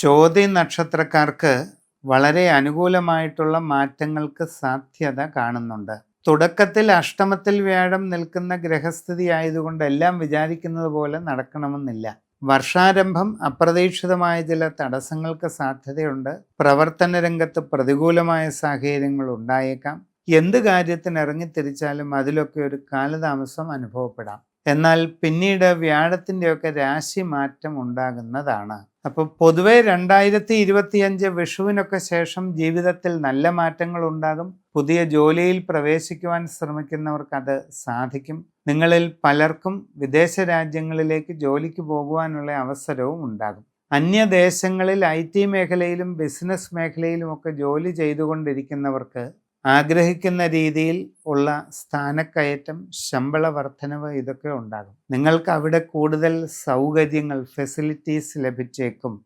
ചോതി നക്ഷത്രക്കാർക്ക് വളരെ അനുകൂലമായിട്ടുള്ള മാറ്റങ്ങൾക്ക് സാധ്യത കാണുന്നുണ്ട്. തുടക്കത്തിൽ അഷ്ടമത്തിൽ വ്യാഴം നിൽക്കുന്ന ഗ്രഹസ്ഥിതി ആയതുകൊണ്ട് എല്ലാം വിചാരിക്കുന്നത് പോലെ നടക്കണമെന്നില്ല. വർഷാരംഭം അപ്രതീക്ഷിതമായ ചില തടസ്സങ്ങൾക്ക് സാധ്യതയുണ്ട്. പ്രവർത്തന രംഗത്ത് പ്രതികൂലമായ സാഹചര്യങ്ങൾ ഉണ്ടായേക്കാം. എന്ത് കാര്യത്തിന് ഇറങ്ങിത്തിരിച്ചാലും അതിലൊക്കെ ഒരു കാലതാമസം അനുഭവപ്പെടാം. എന്നാൽ പിന്നീട് വ്യാഴത്തിന്റെയൊക്കെ രാശി മാറ്റം ഉണ്ടാകുന്നതാണ്. അപ്പോൾ പൊതുവെ രണ്ടായിരത്തി ഇരുപത്തിയഞ്ച് വിഷുവിനൊക്കെ ശേഷം ജീവിതത്തിൽ നല്ല മാറ്റങ്ങൾ ഉണ്ടാകും. പുതിയ ജോലിയിൽ പ്രവേശിക്കുവാൻ ശ്രമിക്കുന്നവർക്ക് അത് സാധിക്കും. നിങ്ങളിൽ പലർക്കും വിദേശ രാജ്യങ്ങളിലേക്ക് ജോലിക്ക് പോകുവാനുള്ള അവസരവും ഉണ്ടാകും. അന്യദേശങ്ങളിൽ ഐ ടി മേഖലയിലും ബിസിനസ് മേഖലയിലുമൊക്കെ ജോലി ചെയ്തുകൊണ്ടിരിക്കുന്നവർക്ക് ആഗ്രഹിക്കുന്ന രീതിയിൽ ഉള്ള സ്ഥാനക്കയറ്റം ശമ്പള വർധനവ് ഇതൊക്കെ ഉണ്ടാകും. നിങ്ങൾക്ക് അവിടെ കൂടുതൽ സൗകര്യങ്ങൾ ഫെസിലിറ്റീസ് ലഭിച്ചേക്കും.